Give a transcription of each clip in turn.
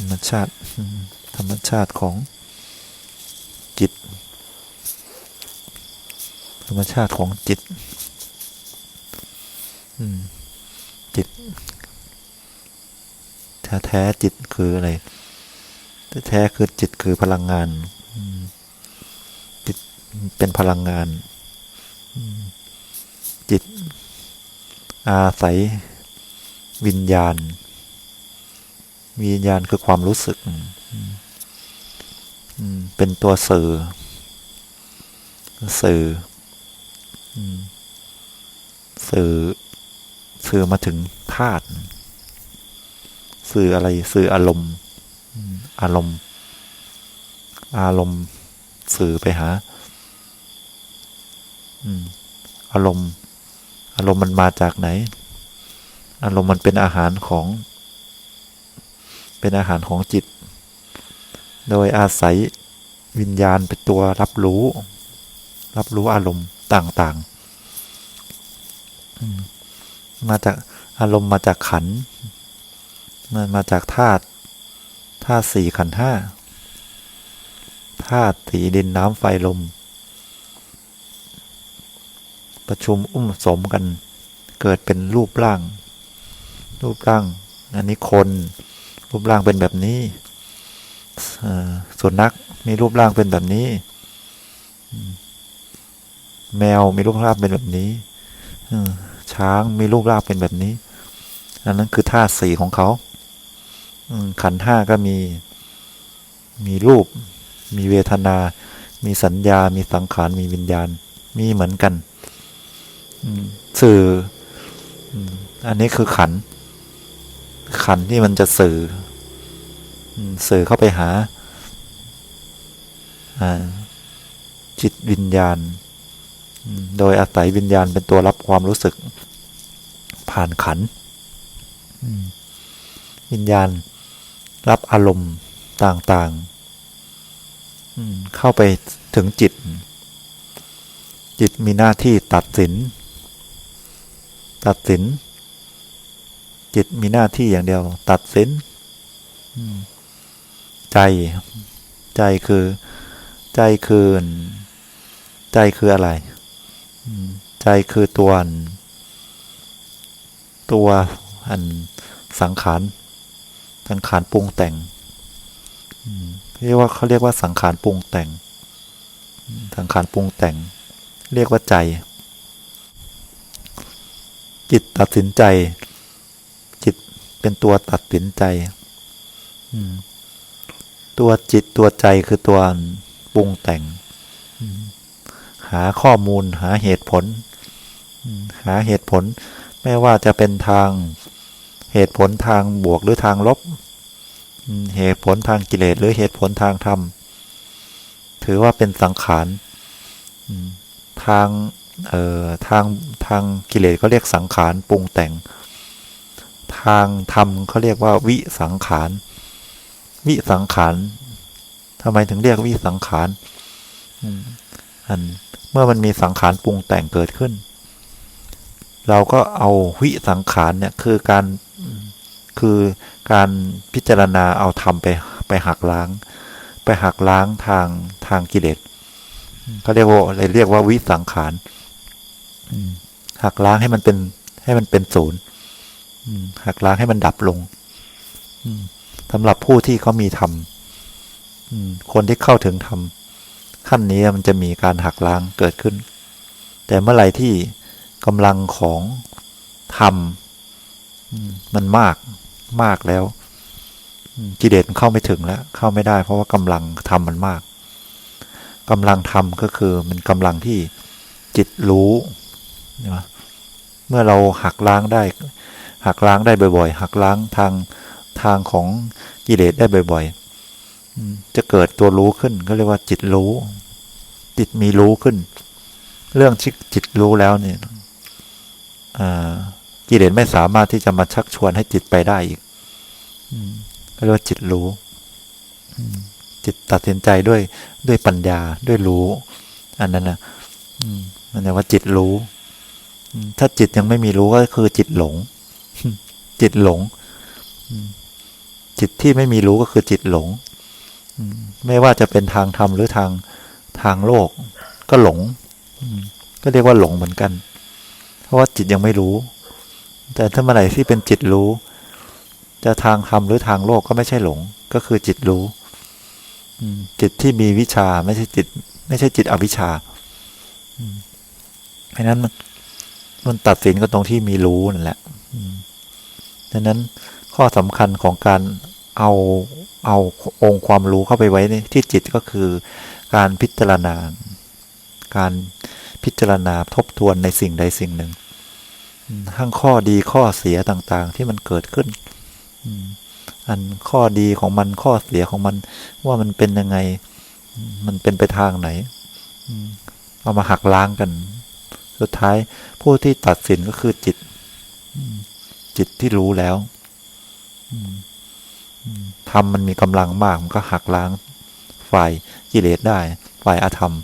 รรมชาติธรรมชาติของจิต ธรรมชาติของจิตจิตแท้แท้ๆจิตคืออะไรแท้แท้ๆคือจิตคือพลังงานจิตเป็นพลังงาน จิตอาศัยวิญญาณ วิญญาณคือความรู้สึกเป็นตัวสื่อ สื่อสื่อ สื่อมาถึงธาตุสื่ออะไร สื่ออารมณ์อารมณ์ อารมณ์ สื่อไปหาอารมณ์ อารมณ์มันมาจากไหน อารมณ์มันเป็นอาหารของ เป็นอาหารของจิต โดยอาศัยวิญญาณเป็นตัวรับรู้ รับรู้อารมณ์ต่างๆ มาจากอารมณ์มาจากขัน มันมาจากธาตุ ธาตุสี่ขันห้า ธาตุสีดินน้ำไฟลม ประชุมอุ้มสมกัน เกิดเป็นรูปร่าง รูปร่าง อันนี้คน รูปร่างเป็นแบบนี้ส่วนนักมีรูปร่างเป็นแบบนี้ แมวมีรูปร่างเป็นแบบนี้ช้างมีรูปร่างเป็นแบบนี้ อันนั้นคือธาตุสีของเขาขันห้าก็มี มีรูป มีเวทนา มีสัญญา มีสังขาร มีวิญญาณ มีเหมือนกันสื่ออันนี้คือขัน ขันที่มันจะสื่อสื่อเข้าไปหาจิตวิญญาณ โดยอาศัยวิญญาณเป็นตัวรับความรู้สึก ผ่านขันวิญญาณรับอารมณ์ต่างๆเข้าไปถึงจิต จิตมีหน้าที่ตัดสิน ตัดสิน จิตมีหน้าที่อย่างเดียว ตัดสินใจ ใจคือ ใจคือ ใจคืออะไรใจคือตัวอันตัวอันสังขารสังขารปรุงแต่งเรียกว่าเขาเรียกว่าสังขารปรุงแต่ง สังขารปรุงแต่ง เรียกว่าใจ จิตตัดสินใจ เป็นตัวตัดสินใจตัวจิตตัวใจคือตัวปรุงแต่ง หาข้อมูลหาเหตุผล หาเหตุผล ไม่ว่าจะเป็นทางเหตุผลทางบวกหรือทางลบ เหตุผลทางกิเลสหรือเหตุผลทางธรรม ถือว่าเป็นสังขารทางเอ่อทางทางกิเลสก็เรียกสังขารปรุงแต่ง ทางธรรมเขาเรียกว่าวิสังขาร วิสังขารทำไมถึงเรียกวิสังขารอันเมื่อมันมีสังขารปรุงแต่งเกิดขึ้น เราก็เอาวิสังขารเนี่ยคือการคือการพิจารณาเอาธรรมไปไปหักล้าง ไปหักล้างทางทางกิเลสเขาเรียกว่าอะไรเรียกว่าวิสังขารหักล้างให้มันเป็นให้มันเป็นศูนย์ หักล้างให้มันดับลงสำหรับผู้ที่เขามีธรรมคนที่เข้าถึงธรรมขั้นนี้มันจะมีการหักล้างเกิดขึ้น แต่เมื่อไหร่ที่กำลังของธรรมมันมากมากแล้วกิเลสมันเข้าไม่ถึงแล้ว เข้าไม่ได้ เพราะว่ากำลังธรรมมันมากกำลังธรรมก็คือมันกำลังที่จิตรู้เมื่อเราหักล้างได้ หักล้างได้บ่อยๆหักล้างทางทางของกิเลสได้บ่อยๆจะเกิดตัวรู้ขึ้นก็เรียกว่าจิตรู้ จิตมีรู้ขึ้น เรื่องที่จิตรู้แล้วเนี่ยกิเลสไม่สามารถที่จะมาชักชวนให้จิตไปได้อีกก็เรียกว่าจิตรู้จิตตัดสินใจด้วยด้วยปัญญาด้วยรู้ อันนั้นนะมันเรียกว่าจิตรู้ ถ้าจิตยังไม่มีรู้ก็คือจิตหลง จิตหลง จิตที่ไม่มีรู้ก็คือจิตหลง ไม่ว่าจะเป็นทางธรรมหรือทางทางโลก ก็หลง ก็เรียกว่าหลงเหมือนกัน เพราะว่าจิตยังไม่รู้ แต่ถ้าเมื่อไหร่ที่เป็นจิตรู้ จะทางธรรมหรือทางโลกก็ไม่ใช่หลง ก็คือจิตรู้จิตที่มีวิชาไม่ใช่จิต ไม่ใช่จิตอวิชชาเพราะนั้นมันตัดสินก็ตรงที่มีรู้นั่นแหละ ดังนั้นข้อสำคัญของการเอาเอาองค์ความรู้เข้าไปไว้ที่จิตก็คือ การพิจารณา การพิจารณาทบทวนในสิ่งใดสิ่งหนึ่งทั้งข้อดีข้อเสียต่างๆ ที่มันเกิดขึ้นอันข้อดีของมันข้อเสียของมันว่ามันเป็นยังไง มันเป็นไปทางไหนเอามาหักล้างกัน สุดท้ายผู้ที่ตัดสินก็คือจิต จิตที่รู้แล้วธรรมมันมีกำลังมาก มันก็หักล้างฝ่ายกิเลสได้ ฝ่ายอาธรรม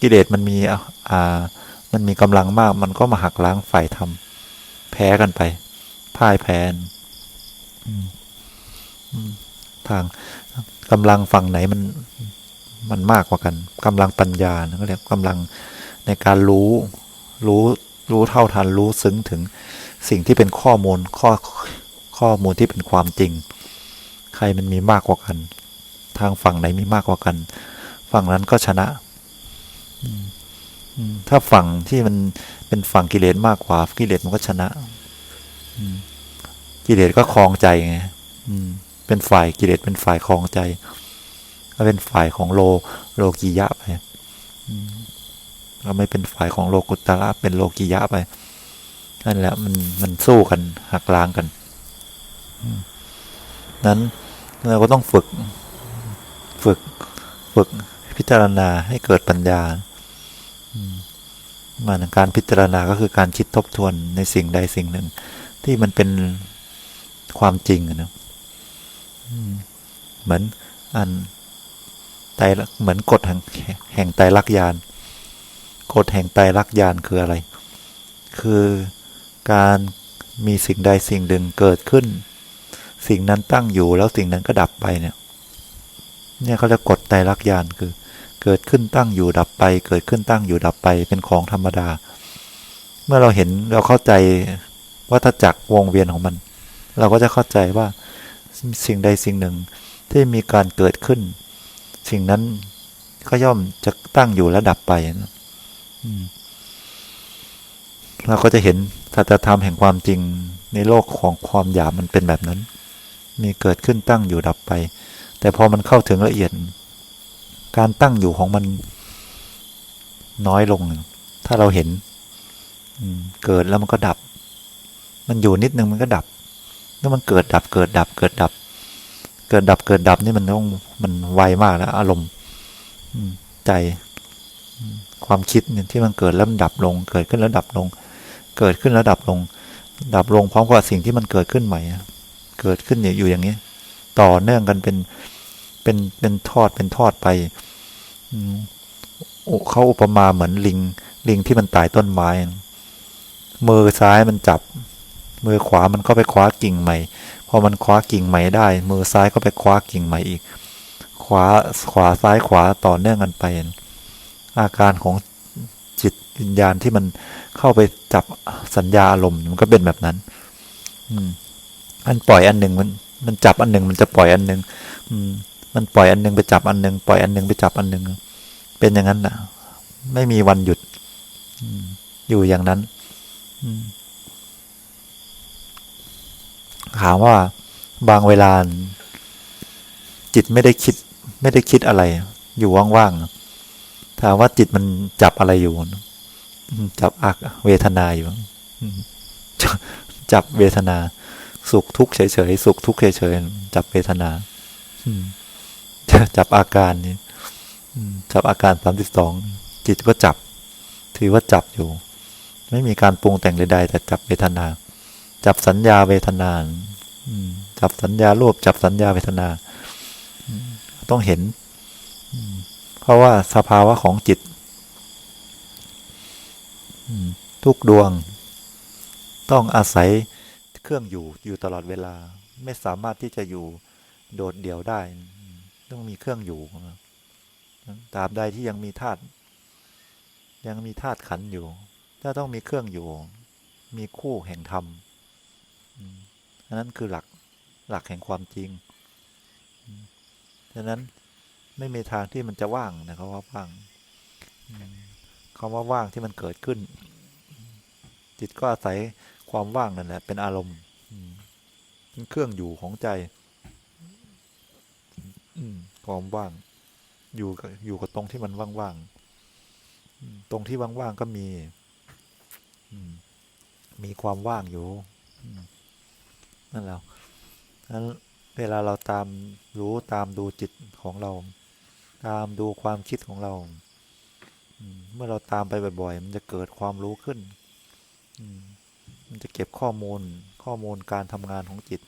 กิเลสมันมีอ่า มันมีกำลังมาก มันก็มาหักล้างฝ่ายธรรม แพ้กันไป พ่ายแพ้ทางกำลังฝั่งไหนมัน มันมากกว่ากันกำลังปัญญานะก็เรียกกำลังในการรู้ รู้ รู้เท่าทัน รู้ซึ้งถึง สิ่งที่เป็นข้อมูลข้อข้อมูลที่เป็นความจริง ใครมันมีมากกว่ากัน ทางฝั่งไหนมีมากกว่ากัน ฝั่งนั้นก็ชนะถ้าฝั่งที่มันเป็นฝั่งกิเลสมากกว่ากิเลสมันก็ชนะกิเลสก็คลองใจไงเป็นฝ่ายกิเลสเป็นฝ่ายคลองใจก็เป็นฝ่ายของโลโลกียะไปก็ไม่เป็นฝ่ายของโลกุตตะเป็นโลกียะไป นั่นแหละมันมันสู้กันหักล้างกันนั้นเราก็ต้องฝึก ฝึก ฝึกพิจารณาให้เกิดปัญญามันการพิจารณาก็คือการคิดทบทวนในสิ่งใดสิ่งหนึ่ง ที่มันเป็นความจริงอะนะเหมือนอันไตรลักษณ์เหมือนกฎแห่งแห่งไตรลักษณ์ยานกฎแห่งไตรลักษณ์ยานคืออะไร คือ การมีสิ่งใดสิ่งหนึ่งเกิดขึ้น สิ่งนั้นตั้งอยู่แล้วสิ่งนั้นก็ดับไปเนี่ย เนี่ยเขาเรียกกฎไตรลักยานคือ เกิดขึ้นตั้งอยู่ดับไป เกิดขึ้นตั้งอยู่ดับไปเป็นของธรรมดา เมื่อเราเห็นเราเข้าใจวัฏจักรวงเวียนของมัน เราก็จะเข้าใจว่าสิ่งใดสิ่งหนึ่งที่มีการเกิดขึ้น สิ่งนั้นก็ย่อมจะตั้งอยู่และดับไปนะอืม เราก็จะเห็นสัจธรรมแห่งความจริงในโลกของความหยาบมันเป็นแบบนั้น มีเกิดขึ้นตั้งอยู่ดับไป แต่พอมันเข้าถึงละเอียด การตั้งอยู่ของมันน้อยลง ถ้าเราเห็นเกิดแล้วมันก็ดับ มันอยู่นิดนึงมันก็ดับ แล้วมันเกิดดับเกิดดับเกิดดับ เกิดดับเกิดดับนี่มันต้องมันไวมากแล้ว อารมณ์ใจความคิดเนี่ยที่มันเกิดแล้วมันดับลง เกิดขึ้นแล้วดับลง เกิดขึ้นแล้วดับลง ดับลงพร้อมกับสิ่งที่มันเกิดขึ้นใหม่เกิดขึ้นอยู่อย่างนี้ ต่อเนื่องกันเป็นเป็นเป็นทอดเป็นทอดไปเขาอุปมาเหมือนลิง ลิงที่มันตายต้นไม้ มือซ้ายมันจับ มือขวามันก็ไปคว้ากิ่งใหม่พอมันคว้ากิ่งใหม่ได้ มือซ้ายก็ไปคว้ากิ่งใหม่อีก ขวาขวาซ้ายขวาต่อเนื่องกันไป อาการของ วิญญาณที่มันเข้าไปจับสัญญาอารมณ์มันก็เป็นแบบนั้น อืมอันปล่อยอันหนึ่งมัน มันจับอันหนึ่งมันจะปล่อยอันหนึ่งอืม มันปล่อยอันหนึ่งไปจับอันหนึ่งปล่อยอันหนึ่งไปจับอันหนึ่งเป็นอย่างนั้นนะไม่มีวันหยุดอยู่อย่างนั้นถามว่าบางเวลา จิตไม่ได้คิด ไม่ได้คิดอะไร อยู่ว่างๆถามว่าจิตมันจับอะไรอยู่ จับอักเวทนาอยู่จับเวทนา สุขทุกข์เฉยๆสุขทุกข์เฉยๆจับเวทนาจับอาการนี้จับอาการสามสิบสองจิตก็จับ ถือว่าจับอยู่ ไม่มีการปรุงแต่งใดๆแต่จับเวทนา จับสัญญาเวทนาจับสัญญารูปจับสัญญาเวทนา ต้องเห็น เพราะว่าสภาวะของจิต ทุกดวง ต้องอาศัยเครื่องอยู่อยู่ตลอดเวลา ไม่สามารถที่จะอยู่โดดเดี่ยวได้ ต้องมีเครื่องอยู่ตราบใดที่ยังมีธาตุยังมีธาตุขันอยู่ถ้าต้องมีเครื่องอยู่ มีคู่แห่งธรรมอันนั้นคือหลักหลักแห่งความจริงอืมฉะนั้นไม่มีทางที่มันจะว่างนะครับว่าว่าง คำว่าว่างที่มันเกิดขึ้น จิตก็อาศัยความว่างนั่นแหละเป็นอารมณ์เป็นเครื่องอยู่ของใจความว่าง อยู่กับอยู่กับตรงที่มันว่างๆตรงที่ว่างๆก็มีมีความว่างอยู่นั่นแหละนั้นเวลาเราตามรู้ตามดูจิตของเรา ตามดูความคิดของเรา เมื่อเราตามไปบ่อยๆ มันจะเกิดความรู้ขึ้น มันจะเก็บข้อมูลข้อมูลการทำงานของจิต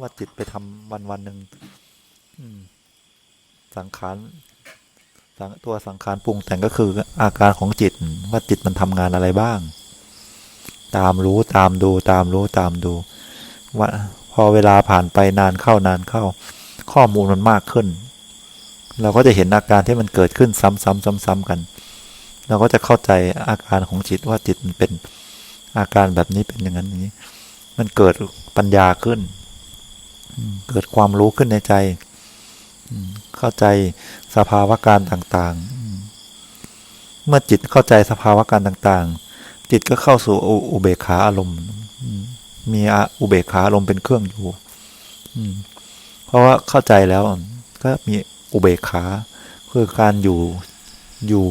ว่าจิตไปทำวันวันๆหนึ่งสังขารตัวสังขารปรุงแต่งก็คืออาการของจิตว่าจิตมันทำงานอะไรบ้าง ตามรู้ตามดูตามรู้ตามดูว่าพอเวลาผ่านไปนานเข้านานเข้า ข้อมูลมันมากขึ้น เราก็จะเห็นอาการที่มันเกิดขึ้นซ้ำๆๆ กัน เราก็จะเข้าใจอาการของจิตว่าจิตมันเป็นอาการแบบนี้เป็นอย่างนั้นอย่างนี้ มันเกิดปัญญาขึ้น เกิดความรู้ขึ้นในใจ เข้าใจสภาวะการต่างๆ เมื่อจิตเข้าใจสภาวะการต่างๆ จิตก็เข้าสู่อุเบกขาอารมณ์ มีอะอุเบกขาอารมณ์เป็นเครื่องอยู่เพราะว่าเข้าใจแล้วก็มี อุเบกขาคือการอยู่อยู่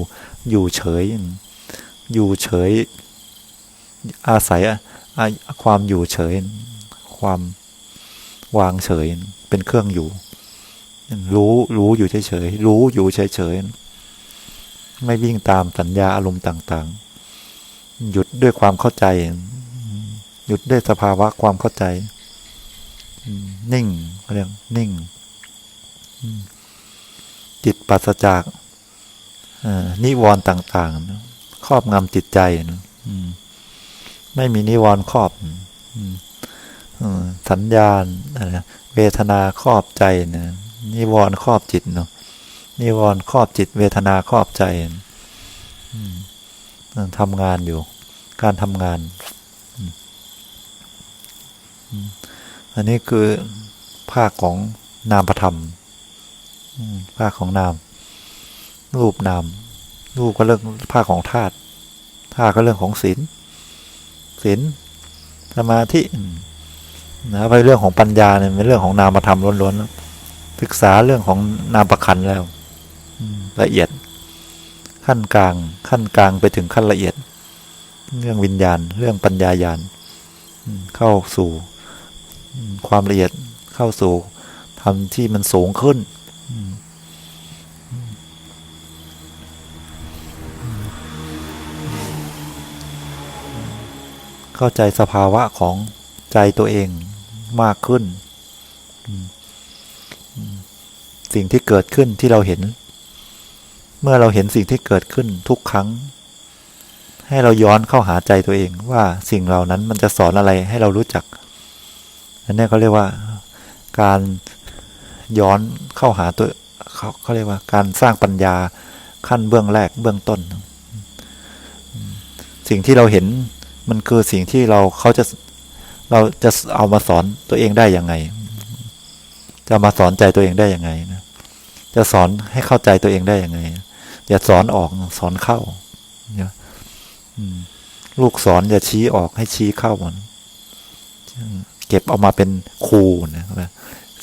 อยู่เฉย อยู่เฉย อาศัยอาความอยู่เฉย ความวางเฉยเป็นเครื่องอยู่ รู้รู้อยู่เฉยๆรู้อยู่เฉยๆไม่วิ่งตามสัญญาอารมณ์ต่าง ๆ หยุดด้วยความเข้าใจ หยุดด้วยสภาวะความเข้าใจ นิ่งเรียกนิ่ง อืม จิตปราศจากนิวรณ์ต่างๆ ครอบงำจิตใจนะไม่มีนิวรณ์ครอบสัญญาณเวทนาครอบใจนะนิวรณ์ครอบจิตเนาะนิวรณ์ครอบจิต เวทนาครอบใจทำงานอยู่ การทำงาน อันนี้คือภาคของนามธรรม ภาคของนาม รูปนาม รูปก็เรื่องภาคของธาตุธาตุก็เรื่องของศีลศีลสมาธินะไปเรื่องของปัญญาเนี่ยเป็นเรื่องของนามธรรมล้วนๆแล้วศึกษาเรื่องของนามประคันแล้วละเอียด ขั้นกลาง ขั้นกลางไปถึงขั้นละเอียด เรื่องวิญญาณ เรื่องปัญญายาณเข้าสู่ความละเอียดเข้าสู่ทำที่มันสูงขึ้น เข้าใจสภาวะของใจตัวเองมากขึ้น สิ่งที่เกิดขึ้นที่เราเห็น เมื่อเราเห็นสิ่งที่เกิดขึ้นทุกครั้ง ให้เราย้อนเข้าหาใจตัวเองว่าสิ่งเหล่านั้นมันจะสอนอะไรให้เรารู้จัก อันนี้เขาเรียกว่าการ ย้อนเข้าหาตัวเขาเขาเรียกว่าการสร้างปัญญาขั้นเบื้องแรกเบื้องต้น สิ่งที่เราเห็นมันคือสิ่งที่เราเขาจะเราจะเอามาสอนตัวเองได้ยังไง จะมาสอนใจตัวเองได้ยังไงนะจะสอนให้เข้าใจตัวเองได้ยังไง อย่าสอนออกสอนเข้าเนี่ยลูกสอนอย่าชี้ออกให้ชี้เข้ามันเก็บเอามาเป็นครูนะ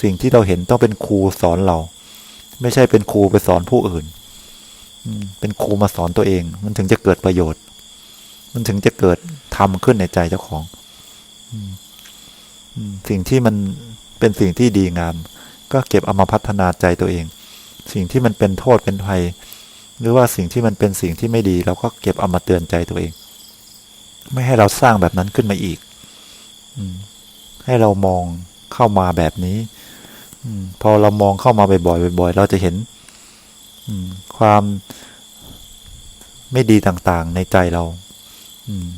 สิ่งที่เราเห็นต้องเป็นครูสอนเรา ไม่ใช่เป็นครูไปสอนผู้อื่นเป็นครูมาสอนตัวเอง มันถึงจะเกิดประโยชน์ มันถึงจะเกิดทำขึ้นในใจเจ้าของสิ่งที่มันเป็นสิ่งที่ดีงาม ก็เก็บเอามาพัฒนาใจตัวเอง สิ่งที่มันเป็นโทษเป็นภัย หรือว่าสิ่งที่มันเป็นสิ่งที่ไม่ดี เราก็เก็บเอามาเตือนใจตัวเอง ไม่ให้เราสร้างแบบนั้นขึ้นมาอีกให้เรามองเข้ามาแบบนี้ พอเรามองเข้ามาบ่อยๆบ่อยๆเราจะเห็นความไม่ดีต่างๆในใจเราอืม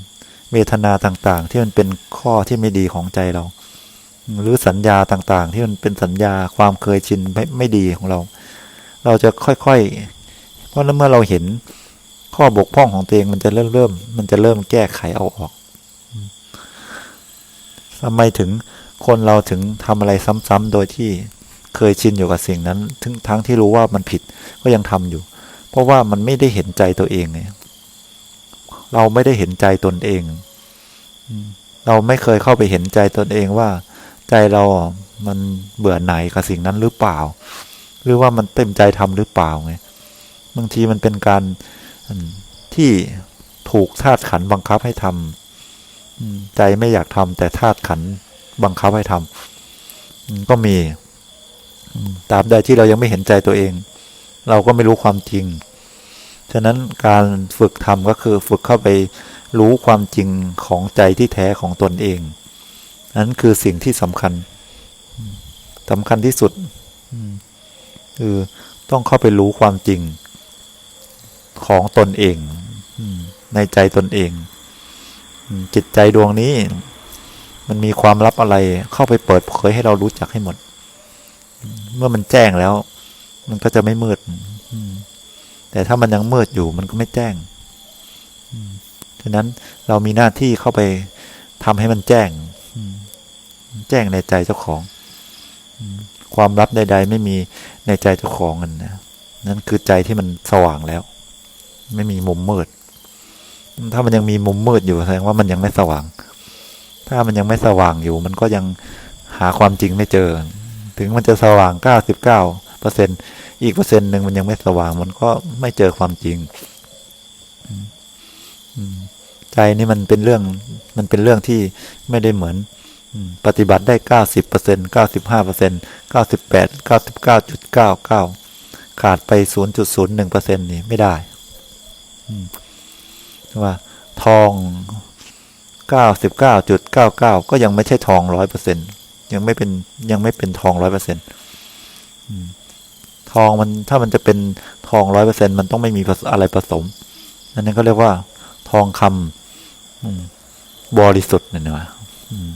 เวทนาต่างๆ ที่มันเป็นข้อที่ไม่ดีของใจเรา หรือสัญญาต่างๆ ที่มันเป็นสัญญาความเคยชินไม่ไม่ดีของเรา เราจะค่อยๆ เพราะนั้นเมื่อเราเห็นข้อบกพร่องของตัวเองมันจะเริ่มเริ่มมันจะเริ่มแก้ไขเอาออกทำไมถึงคนเราถึงทำอะไรซ้ำๆโดยที่ เคยชินอยู่กับสิ่งนั้นทั้งทั้งที่รู้ว่ามันผิดก็ยังทำอยู่ เพราะว่ามันไม่ได้เห็นใจตัวเองไงเราไม่ได้เห็นใจตนเองเราไม่เคยเข้าไปเห็นใจตนเองว่า ใจเรามันเบื่อไหนกับสิ่งนั้นหรือเปล่า หรือว่ามันเต็มใจทำหรือเปล่าไงบางทีมันเป็นการที่ถูกธาตุขันบังคับให้ทำอืมใจไม่อยากทำแต่ธาตุขันบังคับให้ทำอืมก็มี ตราบใดที่เรายังไม่เห็นใจตัวเอง เราก็ไม่รู้ความจริง ฉะนั้นการฝึกทำก็คือฝึกเข้าไปรู้ความจริงของใจที่แท้ของตนเอง นั้นคือสิ่งที่สำคัญสำคัญที่สุดคือต้องเข้าไปรู้ความจริงของตนเองในใจตนเอง จิตใจดวงนี้ มันมีความลับอะไรเข้าไปเปิดเผยให้เรารู้จักให้หมด เมื่อมันแจ้งแล้ว มันก็จะไม่มืดแต่ถ้ามันยังมืดอยู่มันก็ไม่แจ้งฉะนั้นเรามีหน้าที่เข้าไปทำให้มันแจ้ง แจ้งในใจเจ้าของ ความลับใด ๆ ไม่มีในใจเจ้าของนั่นนะนั่นคือใจที่มันสว่างแล้ว ไม่มีมุมมืด ถ้ามันยังมีมุมมืดอยู่แสดงว่ามันยังไม่สว่าง ถ้ามันยังไม่สว่างอยู่ มันก็ยังหาความจริงไม่เจอ ถึงมันจะสว่าง 99เปอร์เซ็นอีกเปอร์เซ็นต์หนึ่งมันยังไม่สว่าง มันก็ไม่เจอความจริงใจนี่มันเป็นเรื่องมันเป็นเรื่องที่ไม่ได้เหมือนปฏิบัติได้90เปอร์เซ็นต์95เปอร์เซ็นต์98 99.99ขาดไป0.01เปอร์เซ็นต์นี่ไม่ได้ว่า ทอง99.99ก็ยังไม่ใช่ทองร้อยเปอร์เซ็น ยังไม่เป็นยังไม่เป็นทองร้อยเปอร์เซ็นต์ทองมันถ้ามันจะเป็นทองร้อยเปอร์เซ็นมันต้องไม่มีอะไรผสมอันนั้นก็เรียกว่า ทองคำอืมบริสุทธิ์นี่นะอืม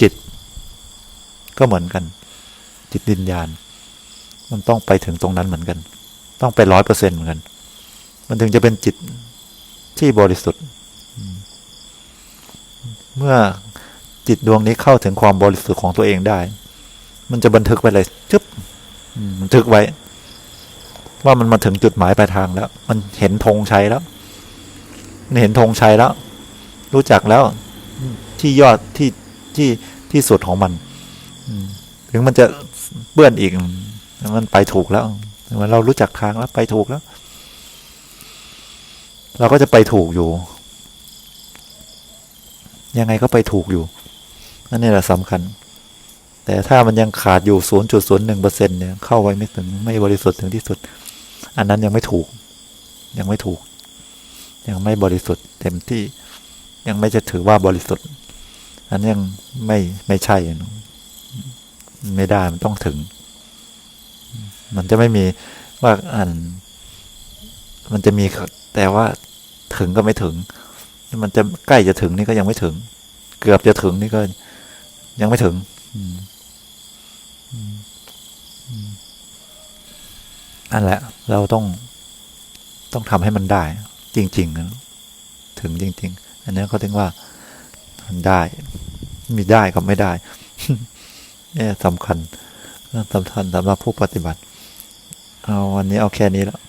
จิต ก็เหมือนกัน จิตดินญาณ มันต้องไปถึงตรงนั้นเหมือนกัน ต้องไปร้อยเปอร์เซ็นเหมือนกัน มันถึงจะเป็นจิตที่บริสุทธิ์เมื่อ จิตดวงนี้เข้าถึงความบริสุทธิ์ของตัวเองได้ มันจะบันทึกไปเลยจึ๊บบันทึกไว้ ว่ามันมาถึงจุดหมายปลายทางแล้ว มันเห็นธงชัยแล้ว มันเห็นธงชัยแล้ว รู้จักแล้วที่ยอดที่ที่ที่สุดของมันถึงมันจะเปื้อนอีก มันไปถูกแล้วเหมือนเรารู้จักทางแล้วไปถูกแล้ว เราก็จะไปถูกอยู่ ยังไงก็ไปถูกอยู่ นั่นนี่แหละสำคัญ แต่ถ้ามันยังขาดอยู่ 0.01เปอร์เซ็นเนี่ยเข้าไว้ไม่ถึงไม่บริสุทธิ์ถึงที่สุด อันนั้นยังไม่ถูก ยังไม่ถูก ยังไม่บริสุทธิ์เต็มที่ยังไม่จะถือว่าบริสุทธิ์ อันยังไม่ไม่ใช่ ไม่ได้มันต้องถึง มันจะไม่มีว่าอัน มันจะมีแต่ว่าถึงก็ไม่ถึง มันจะใกล้จะถึงนี่ก็ยังไม่ถึง เกือบจะถึงนี่ก็ ยังไม่ถึงอืมอืมอืมอันแหละ เราต้องต้องทำให้มันได้ จริงๆนะถึงจริง ๆ อันนี้เขาถึงว่ามันได้ มีได้กับไม่ได้เนี่ยสำคัญสำคัญสำหรับผู้ปฏิบัติ เอาวันนี้เอาแค่นี้แล้ว